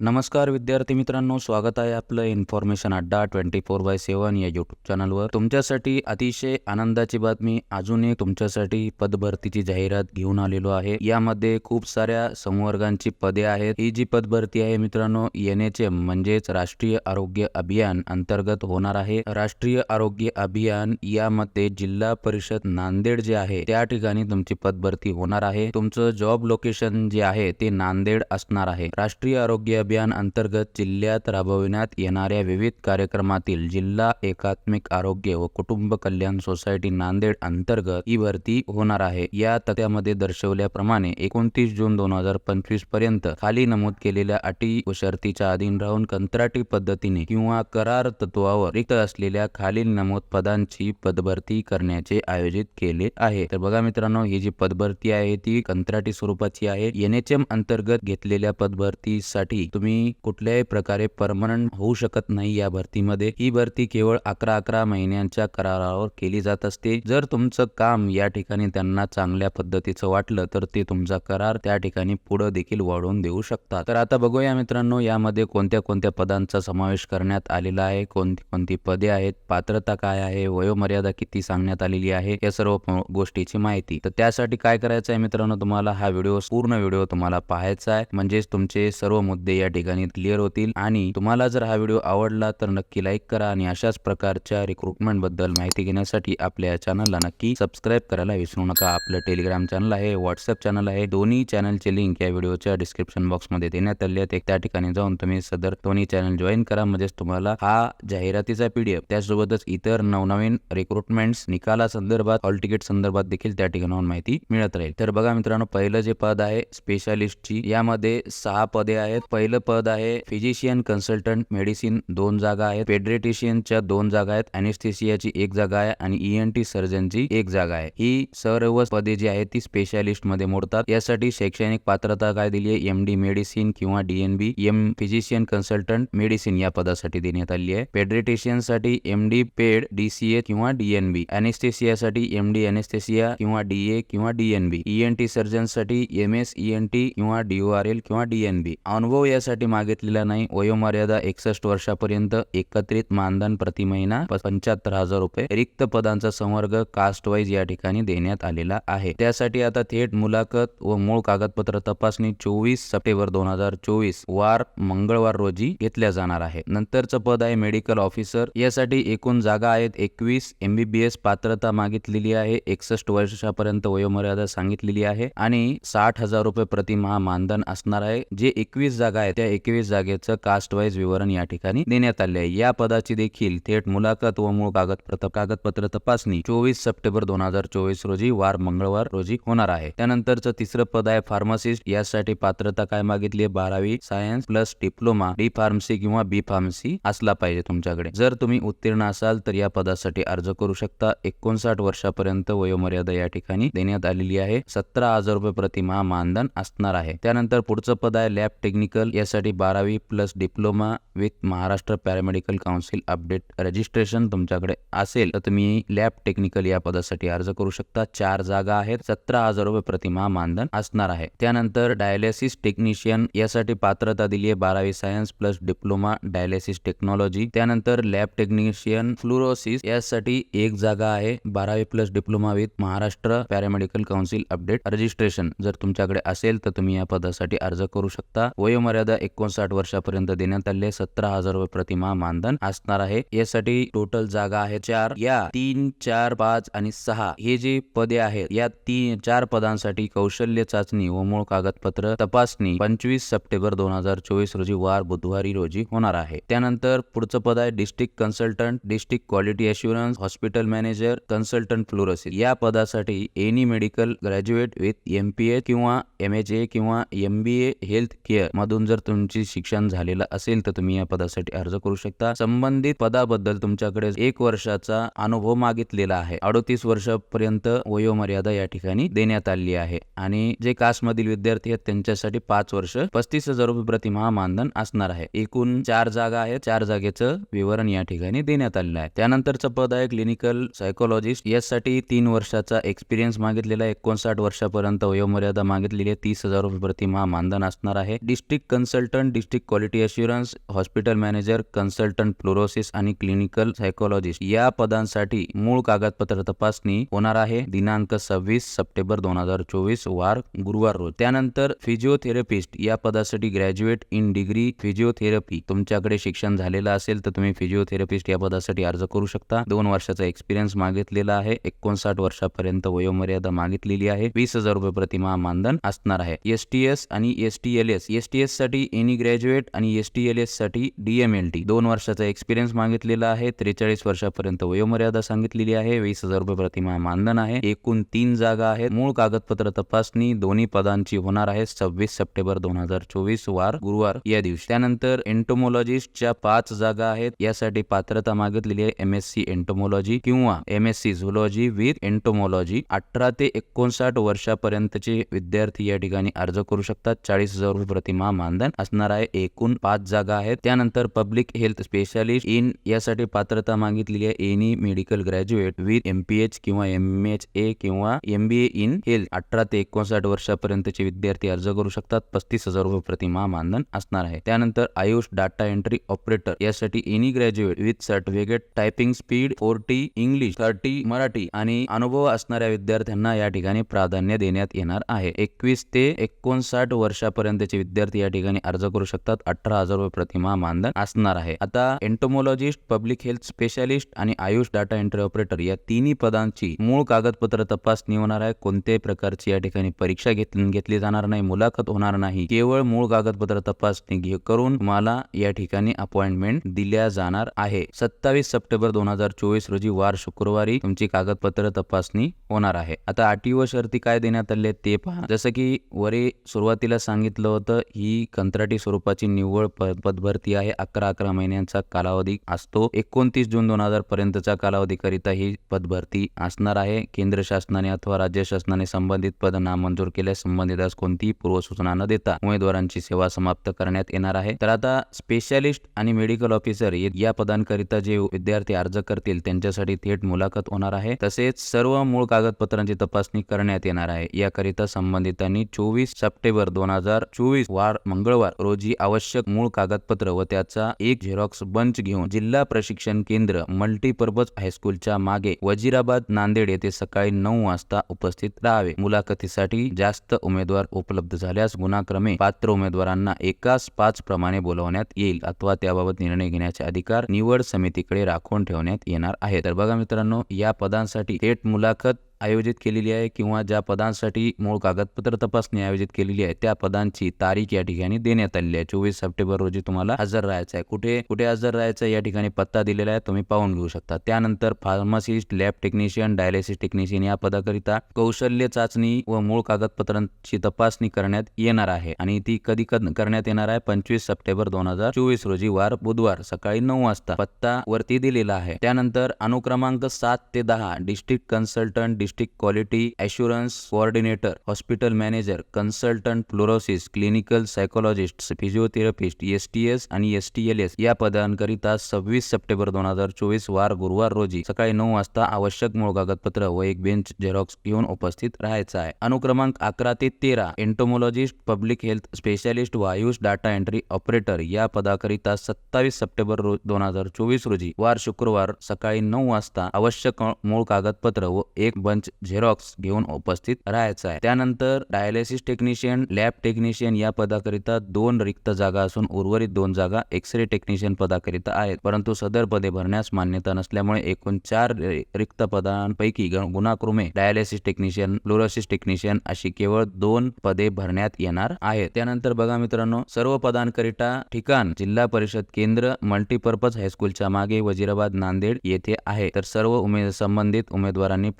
नमस्कार विद्यार्थी मित्रांनो स्वागत आहे आपलं इन्फॉर्मेशन अड्डा ट्वेंटी फोर बाय सेवन या यूट्यूब चॅनलवर तुमच्यासाठी अतिशय आनंदाची बातमी अजून एक तुमच्यासाठी पदभरतीची जाहिरात घेऊन आलेलो आहे. यामध्ये खूप साऱ्या संवर्गांची पदे आहेत. ही जी पदभरती आहे मित्रांनो एन एच एम म्हणजेच राष्ट्रीय आरोग्य अभियान अंतर्गत होणार आहे. राष्ट्रीय आरोग्य अभियान यामध्ये जिल्हा परिषद नांदेड जे आहे त्या ठिकाणी तुमची पदभरती होणार आहे. तुमचं जॉब लोकेशन जे आहे ते नांदेड असणार आहे. राष्ट्रीय आरोग्य अभियान अंतर्गत जिल्ह्यात राबविण्यात येणाऱ्या विविध कार्यक्रमातील जिल्हा एकात्मिक आरोग्य व कुटुंब कल्याण सोसायटी नांदेड अंतर्गत ही भरती होणार आहे. या तक्त्यामध्ये दर्शवल्याप्रमाणे एकोणतीस जून दोन हजार पंचवीसपर्यंत खाली नमूद केलेल्या अटी व शर्तीच्या अधीन राहून कंत्राटी पद्धतीने किंवा करार तत्वावर रिक्त असलेल्या खालील नमूद पदांची पदभरती करण्याचे आयोजित केले आहे. तर बघा मित्रांनो ही जी पदभरती आहे ती कंत्राटी स्वरूपाची आहे. एन एच एम अंतर्गत घेतलेल्या पदभरतीसाठी तुम्ही कुठल्याही प्रकारे परमनंट होऊ शकत नाही या भरतीमध्ये. ही भरती केवळ अकरा अकरा महिन्यांच्या करारावर केली जात असते. जर तुमचं काम या ठिकाणी त्यांना चांगल्या पद्धतीचं वाटलं तर ते तुमचा करार त्या ठिकाणी पुढे देखील वाढवून देऊ शकतात. तर आता बघूया मित्रांनो यामध्ये कोणत्या कोणत्या पदांचा समावेश करण्यात आलेला आहे कोणती कोणती पदे आहेत पात्रता काय आहे वयोमर्यादा किती सांगण्यात आलेली आहे या सर्व गोष्टीची माहिती. तर त्यासाठी काय करायचं आहे मित्रांनो तुम्हाला हा व्हिडिओ पूर्ण व्हिडिओ तुम्हाला पाहायचा आहे. म्हणजेच तुमचे सर्व मुद्दे या ठिकाणी क्लिअर होतील. आणि तुम्हाला जर हा व्हिडिओ आवडला तर नक्की लाईक करा आणि अशाच प्रकारच्या रिक्रुटमेंटबद्दल माहिती घेण्यासाठी आपल्या या चॅनलला नक्की सबस्क्राईब करायला विसरू नका. आपलं टेलिग्राम चॅनल आहे व्हॉट्सअप चॅनल आहे. दोन्ही चॅनलचे लिंक या व्हिडिओच्या डिस्क्रिप्शन बॉक्समध्ये देण्यात आले आहेत. एक त्या ठिकाणी जाऊन तुम्ही सदर दोन्ही चॅनल जॉईन करा. म्हणजेच तुम्हाला हा जाहिरातीचा पीडीएफ त्यासोबतच इतर नवनवीन रिक्रुटमेंट्स निकाला संदर्भात हॉल तिकीट संदर्भात देखील त्या ठिकाणाहून माहिती मिळत राहील. तर बघा मित्रांनो पहिलं जे पद आहे स्पेशालिस्टची यामध्ये सहा पदे आहेत. पहिलं पद आहे. फिजिशियन कन्सल्टंट मेडिसिन दोन जागा आहेत. पेड्रेटिशियनच्या दोन जागा आहेत. अनेस्थेसियाची एक जागा आहे आणि ईएनटी सर्जनची एक जागा आहे. ही सर्व पदे जी आहेत ती स्पेशालिस्टमध्ये मोडतात. यासाठी शैक्षणिक पात्रता काय दिली आहे? एम डी मेडिसिन किंवा DNB M physician consultant medicine या पदासाठी देण्यात आली आहे. पेड्रेटिशियनसाठी एम डी पेड डीसीए किंवा डीएनबी अनेस्थेसियासाठी एम डी अनेस्थेसिया किंवा डीए किंवा डीएनबी ईएनटी सर्जनसाठी एम एस ईएनटी किंवा डीओआरएल किंवा डीएनबी अनुभव कशासाठी मागितलेला नाही. वयोमर्यादा एकसष्ट वर्षापर्यंत एकत्रित मानधन प्रति महिना पंच्याहत्तर हजार रुपये रिक्त पदांचा संवर्ग कास्ट वाईज या ठिकाणी देण्यात आलेला आहे. त्यासाठी आता थेट मुलाखत व मूळ कागदपत्र तपासणी चोवीस सप्टेंबर दोन हजार चोवीस वार मंगळवार रोजी घेतल्या जाणार आहे. नंतरचं पद आहे मेडिकल ऑफिसर. यासाठी एकूण जागा आहेत एकवीस. एमबीबीएस पात्रता मागितलेली आहे. एकसष्ट वर्षापर्यंत वयोमर्यादा सांगितलेली आहे. आणि साठ हजार रुपये प्रतिमाह मानधन असणार आहे. जे एकवीस जागा आहेत त्या एकवीस जागेचं कास्ट वाईज विवरण या ठिकाणी देण्यात आले आहे या पदाची देखील थेट मुलाखत व मूळ कागदपत्र कागदपत्र तपासणी चोवीस सप्टेंबर दोन हजार चोवीस रोजी वार मंगळवार रोजी होणार आहे. त्यानंतरचं तिसरं पद आहे फार्मासिस्ट यासाठी पात्रता काय मागितली आहे? बारावी science plus diploma D pharmacy किंवा बी फार्मसी असला पाहिजे तुमच्याकडे. जर तुम्ही उत्तीर्ण असाल तर या पदासाठी अर्ज करू शकता. एकोणसाठ वर्षापर्यंत वयोमर्यादा या ठिकाणी देण्यात आलेली आहे. सतरा हजार रुपये प्रतिमा मानधन असणार आहे. त्यानंतर पुढचं पद आहे लॅब टेक्निकल या यासाठी बारावी plus diploma with Maharashtra paramedical council update registration तुमच्याकडे असेल तर तुम्ही लॅब टेक्निकल या पदासाठी अर्ज करू शकता. चार जागा आहेत. सतरा हजार रुपये प्रतिमा मानधन असणार आहे. त्यानंतर डायलिसिस टेक्निशियन यासाठी पात्रता दिली आहे. बारावी science plus diploma dialysis technology. त्यानंतर लॅब टेक्निशियन फ्लुरोसिस यासाठी एक जागा आहे. बारावी plus diploma with Maharashtra paramedical council update registration. जर तुमच्याकडे असेल तर तुम्ही या पदासाठी अर्ज करू शकता. वयोमर्यादा एकोणसाठ वर्षापर्यंत देण्यात आले सतरा हजार रुपये प्रतिमा मानधन असणार आहे. यासाठी टोटल जागा आहे चार. या तीन चार पाच आणि सहा हे जे पदे आहेत या तीन चार पदांसाठी कौशल्य चाचणी व मूळ कागदपत्र तपासणी पंचवीस सप्टेंबर दोन हजार चोवीस रोजी वार बुधवारी रोजी होणार आहे. त्यानंतर पुढचं पद आहे district consultant district quality assurance hospital manager consultant fluorosis या पदासाठी any medical graduate with M P A किंवा एम एच ए किंवा M B A health care मधून जर तुमची शिक्षण झालेलं असेल तर तुम्ही या पदासाठी अर्ज करू शकता. संबंधित पदाबद्दल तुमच्याकडे एक वर्षाचा अनुभव मागितलेला आहे. अडोतीस वर्षापर्यंत वयोमर्यादा या ठिकाणी देण्यात आली आहे. आणि जे कास्टमधील विद्यार्थी आहेत त्यांच्यासाठी पाच वर्ष पस्तीस हजार रुपये प्रतिमाह मानधन असणार आहे. एकूण चार जागा आहेत. चार जागेचं विवरण या ठिकाणी देण्यात आलेलं आहे. त्यानंतरचं पद आहे क्लिनिकल सायकोलॉजिस्ट यासाठी तीन वर्षाचा एक्सपिरियन्स मागितलेला आहे. एकोणसाठ वर्षापर्यंत वयोमर्यादा मागितलेली आहे. तीस हजार रुपये प्रतिमाह मानधन असणार आहे. District consultant district quality assurance hospital manager consultant fluorosis आणि क्लिनिकल सायकोलॉजिस्ट या पदांसाठी मूळ कागदपत्र तपासणी होणार आहे. दिनांक सव्वीस सप्टेंबर दोन हजार चोवीस वार गुरुवार रोज. त्यानंतर फिजिओथेरपिस्ट या पदासाठी ग्रॅज्युएट इन डिग्री फिजिओथेरपी तुमच्याकडे शिक्षण झालेलं असेल तर तुम्ही फिजिओथेरपिस्ट या पदासाठी अर्ज करू शकता. दोन वर्षाचा एक्सपिरियन्स मागितलेला आहे. एकोणसाठ वर्षापर्यंत वयोमर्यादा मागितलेली आहे. वीस हजार रुपये प्रतिमा मानधन असणार आहे. एस टी एस आणि S T L S S T एससाठी any graduate आणि एस टी एल एससाठी टी. दोन वर्षाचा एक्सपिरियन्स मागितलेला आहे. त्रेचाळीस वर्षापर्यंत वयोमर्यादा सांगितलेली आहे. वीस हजार रुपये प्रतिमा मानधन आहे. एकूण तीन जागा आहेत. मूळ कागदपत्र तपासणी दोन्ही पदांची होणार आहे. सव्वीस सप्टेंबर दोन हजार चोवीस वार गुरुवार या दिवशी. त्यानंतर एंटोमोलॉजिस्टच्या पाच जागा आहेत. यासाठी पात्रता मागितलेली आहे. एम एस सी एंटोमोलॉजी किंवा M S C zoology with entomology अठरा ते एकोणसाठ वर्षापर्यंतचे विद्यार्थी या ठिकाणी अर्ज करू शकतात. चाळीस हजार रुपये प्रतिमा मानधन असणार आहे. एकूण पाच जागा आहेत. त्यानंतर पब्लिक हेल्थ स्पेशालिस्ट इन यासाठी पात्रता मागितलेली आहे. Any medical graduate with MPH किंवा एम एच ए किंवा M B A in health अठरा ते एकोणसाठ वर्षापर्यंतचे विद्यार्थी अर्ज करू शकतात. पस्तीस हजार रुपये प्रतिमा मानधन असणार आहे. त्यानंतर आयुष डाटा एंट्री ऑपरेटर यासाठी any graduate with certificate typing speed forty English thirty Marathi आणि अनुभव असणाऱ्या विद्यार्थ्यांना या ठिकाणी प्राधान्य देण्यात येणार आहे. एकवीस ते एकोणसाठ वर्षापर्यंतचे विद्यार्थी या ठिकाणी अर्ज करू शकतात. अठरा हजार रुपये प्रतिमा मानधन असणार आहे. आता एंटोमोलॉजिस्ट पब्लिक हेल्थ स्पेशालिस्ट आणि आयुष डाटा एंट्री ऑपरेटर या तिन्ही पदांची मूळ कागदपत्र तपासणी होणार आहे. कोणत्याही प्रकारची या ठिकाणी परीक्षा घेतली घेतली जाणार नाही मुलाखत होणार नाही. केवळ मूळ कागदपत्र तपासणी करून तुम्हाला या ठिकाणी अपॉइंटमेंट दिल्या जाणार आहे. सत्तावीस सप्टेंबर दोन हजार चोवीस रोजी वार शुक्रवारी तुमची कागदपत्र तपासणी होणार आहे. आता अटी व शर्ती काय देण्यात आले आहेत ते पहा. जसं की वरी सुरुवातीला सांगितलं होतं ही कंत्राटी स्वरूपाची निव्वळ पदभरती आहे. अकरा अकरा महिन्यांचा कालावधी असतो. एकोणतीस जून दोन हजार पर्यंतचा कालावधीकरिता ही पदभरती असणार आहे. केंद्र शासनाने अथवा राज्य शासनाने संबंधित पद नामंजूर केल्यास संबंधितास कोणतीही पूर्वसूचना न देता उमेदवारांची सेवा समाप्त करण्यात येणार आहे. तर आता स्पेशालिस्ट आणि मेडिकल ऑफिसर या पदांकरिता जे विद्यार्थी अर्ज करतील त्यांच्यासाठी थेट मुलाखत होणार आहे. तसेच सर्व मूळ कागदपत्रांची तपासणी करण्यात येणार आहे. याकरिता संबंधितांनी चोवीस सप्टेंबर दोन हजार चोवीस वार मंगळ मंगळवार रोजी आवश्यक मूळ कागदपत्र व त्याचा एक झेरॉक्स बंच घेऊन जिल्हा प्रशिक्षण केंद्र मल्टीपर्पज हायस्कूलच्या मागे वजिराबाद नांदेड येथे सकाळी नऊ वाजता उपस्थित राहावे. मुलाखतीसाठी जास्त उमेदवार उपलब्ध झाल्यास गुणाक्रमे पात्र उमेदवारांना एकाच पाच प्रमाणे बोलवण्यात येईल अथवा त्याबाबत निर्णय घेण्याचे अधिकार निवड समितीकडे राखून ठेवण्यात येणार आहे तर बघा मित्रांनो या पदांसाठी थेट मुलाखत आयोजित केलेली आहे किंवा ज्या पदांसाठी मूळ कागदपत्र तपासणी आयोजित केलेली आहे त्या पदांची तारीख या ठिकाणी देण्यात आलेली आहे. चोवीस सप्टेंबर रोजी तुम्हाला हजर राहायचं आहे. कुठे कुठे हजर राहायचं आहे या ठिकाणी पत्ता दिलेला आहे तुम्ही पाहून घेऊ शकता. त्यानंतर pharmacist lab technician dialysis technician या पदाकरिता कौशल्य चाचणी व मूळ कागदपत्रांची तपासणी करण्यात येणार आहे आणि ती कधी कद- करण्यात येणार आहे. पंचवीस सप्टेंबर दोन हजार चोवीस रोजी वार बुधवार सकाळी नऊ वाजता पत्ता वरती दिलेला आहे. त्यानंतर अनुक्रमांक सात ते दहा district consultant district quality assurance coordinator hospital manager consultant fluorosis clinical psychologist physiotherapist S T S आणि एस टी एल एस या पदांकरिता सव्वीस सप्टेंबर दोन हजार चोवीस वार गुरुवार रोजी सकाळी नऊ वाजता आवश्यक मूळ कागदपत्र व एक बेंच झेरॉक्स घेऊन उपस्थित राहायचं आहे. अनुक्रमांक अकरा ते तेरा एंटोमोलॉजिस्ट पब्लिक हेल्थ स्पेशालिस्ट व आयुष डाटा एंट्री ऑपरेटर या पदाकरिता सत्तावीस सप्टेंबर रोज दोन हजार चोवीस रोजी वार शुक्रवार सकाळी नऊ वाजता आवश्यक मूळ कागदपत्र व एक पंच झेरॉक्स घेऊन उपस्थित राहायचं आहे. त्यानंतर डायलिसिस टेक्निशियन लॅब टेक्निशियन या पदाकरिता दोन रिक्त जागा असून उर्वरित दोन जागा एक्सरे टेक्निशियन पदाकरिता आहेत. परंतु सदर पदे भरण्यास मान्यता नसल्यामुळे एकूण चार रिक्त पदांपैकी ग- गुणाक्रमे डायलिसिस टेक्निशियन फ्लोरोसिस टेक्निशियन अशी केवळ दोन पदे भरण्यात येणार आहेत. त्यानंतर बघा मित्रांनो सर्व पदांकरिता ठिकाण जिल्हा परिषद केंद्र मल्टीपर्पज हायस्कूलच्या मागे वजिराबाद नांदेड येथे आहे. तर सर्व उमेद संबंधित उमेदवारांनी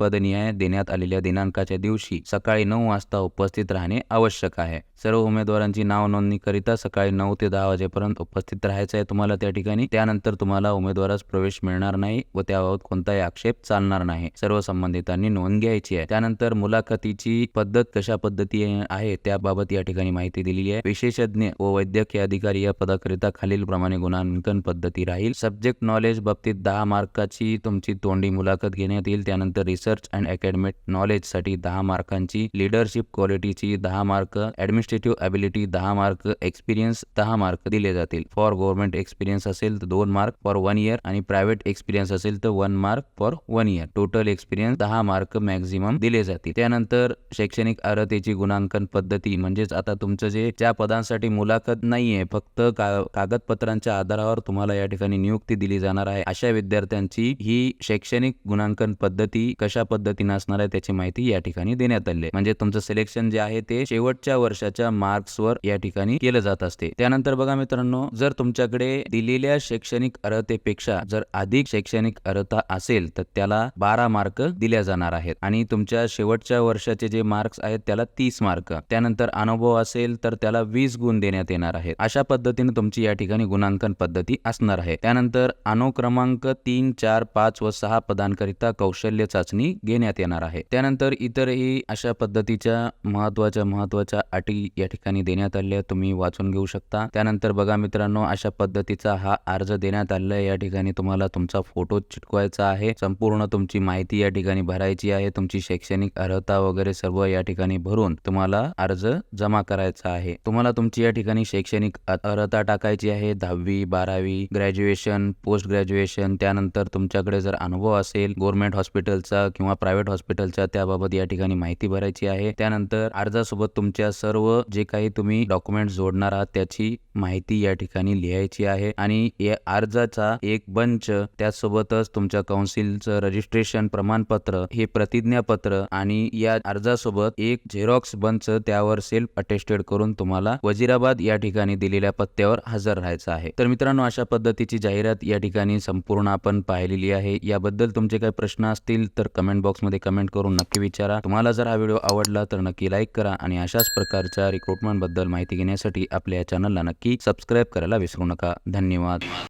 पदन्याय देण्यात आलेल्या दिनांकाच्या दिवशी सकाळी नऊ वाजता उपस्थित राहणे आवश्यक आहे. सर्व उमेदवारांची नाव नोंदणीकरिता सकाळी नऊ ते दहा वाजेपर्यंत उपस्थित राहायचं आहे तुम्हाला त्या ठिकाणी. त्यानंतर तुम्हाला उमेदवारास प्रवेश मिळणार नाही व त्याबाबत कोणताही आक्षेप चालणार नाही. सर्व संबंधितांनी नोंद घ्यायची आहे. त्यानंतर मुलाखतीची पद्धत कशा पद्धती आहे त्याबाबत या ठिकाणी माहिती दिलेली आहे. विशेषज्ञ व वैद्यकीय अधिकारी या पदाकरिता खालील प्रमाणे गुणांकन पद्धती राहील. सब्जेक्ट नॉलेज बाबतीत दहा मार्काची तुमची तोंडी मुलाखत घेण्यात येईल. त्यानंतर रिसर्च अँड अकॅडमिक नॉलेजसाठी दहा मार्कांची लिडरशिप क्वालिटीची दहा मार्क ॲडमिनिस्ट्रेटिव्ह ॲबिलिटी दहा मार्क एक्सपिरियन्स दहा मार्क दिले जातील. फॉर गव्हर्नमेंट एक्सपिरियन्स असेल तर दोन मार्क फॉर वन इयर आणि प्रायव्हेट एक्सपिरियन्स असेल तर one mark for one year. Total experience दहा मार्क मॅक्झिमम दिले जातील. त्यानंतर शैक्षणिक अर्हतेची गुणांकन पद्धती म्हणजेच आता तुमचं जे ज्या पदांसाठी मुलाखत नाहीये फक्त का कागदपत्रांच्या आधारावर तुम्हाला या ठिकाणी नियुक्ती दिली जाणार आहे अशा विद्यार्थ्यांची ही शैक्षणिक गुणांकन पद्धती कशा पद्धतीने असणार आहे त्याची माहिती या ठिकाणी देण्यात आली आहे. म्हणजे तुमचं सिलेक्शन जे आहे ते शेवटच्या वर्षाच्या मार्क्सवर या ठिकाणी केलं जात असते. त्यानंतर बघा मित्रांनो जर तुमच्याकडे दिलेल्या शैक्षणिक अर्हतेपेक्षा जर अधिक शैक्षणिक अर्हता असेल तर त्याला बारा मार्क दिल्या जाणार आहेत. आणि तुमच्या शेवटच्या वर्षाचे जे मार्क्स आहेत त्याला तीस मार्क त्यानंतर अनुभव असेल तर त्याला वीस गुण देण्यात येणार आहेत. अशा पद्धतीने तुमची या ठिकाणी गुणांकन पद्धती असणार आहे. त्यानंतर अनुक्रमांक तीन चार पाच व सहा पदांकरिता कौशल्य चाचणी घेण्यात येणार आहे. त्यानंतर इतरही अशा पद्धतीच्या महत्त्वाच्या महत्त्वाच्या अटी या ठिकाणी देण्यात आल्या. तुम्ही वाचून घेऊ शकता. त्यानंतर बघा मित्रांनो अशा पद्धतीचा हा अर्ज देण्यात आलाय. या ठिकाणी तुम्हाला तुमचा फोटो चिटकवायचा आहे. संपूर्ण तुमची माहिती या ठिकाणी भरायची आहे. तुमची शैक्षणिक अर्हता वगैरे सर्व या ठिकाणी भरून तुम्हाला अर्ज जमा करायचा आहे. तुम्हाला तुमची या ठिकाणी शैक्षणिक अर्हता टाकायची आहे. दहावी बारावी ग्रॅज्युएशन पोस्ट ग्रॅज्युएशन त्यानंतर तुमच्याकडे जर अनुभव असेल गव्हर्नमेंट हॉस्पिटलचा किंवा प्रायव्हेट हॉस्पिटलचा त्याबाबत या ठिकाणी माहिती भरायची आहे. त्यानंतर अर्जासोबत तुमच्या सर्व जे काही तुम्ही डॉक्युमेंट जोडणार आहात त्याची माहिती या ठिकाणी लिहायची आहे. आणि या अर्जाचा एक बंच त्यासोबतच तुमच्या काउन्सिलचं रजिस्ट्रेशन प्रमाणपत्र हे प्रतिज्ञापत्र आणि या अर्जासोबत एक झेरॉक्स बंच त्यावर सेल्फ अटेस्टेड करून तुम्हाला वजिराबाद या ठिकाणी दिलेल्या पत्त्यावर हजर राहायचं आहे. तर मित्रांनो अशा पद्धतीची जाहिरात या ठिकाणी संपूर्ण आपण पाहिलेली आहे. याबद्दल तुमचे काही प्रश्न असतील तर कमेंट बॉक्स बॉक्समध्ये कमेंट करून नक्की विचारा. तुम्हाला जर हा व्हिडिओ आवडला तर नक्की लाईक करा आणि अशाच प्रकारच्या रिक्रुटमेंटबद्दल माहिती घेण्यासाठी आपल्या चॅनलला नक्की सबस्क्राईब करायला विसरू नका. धन्यवाद.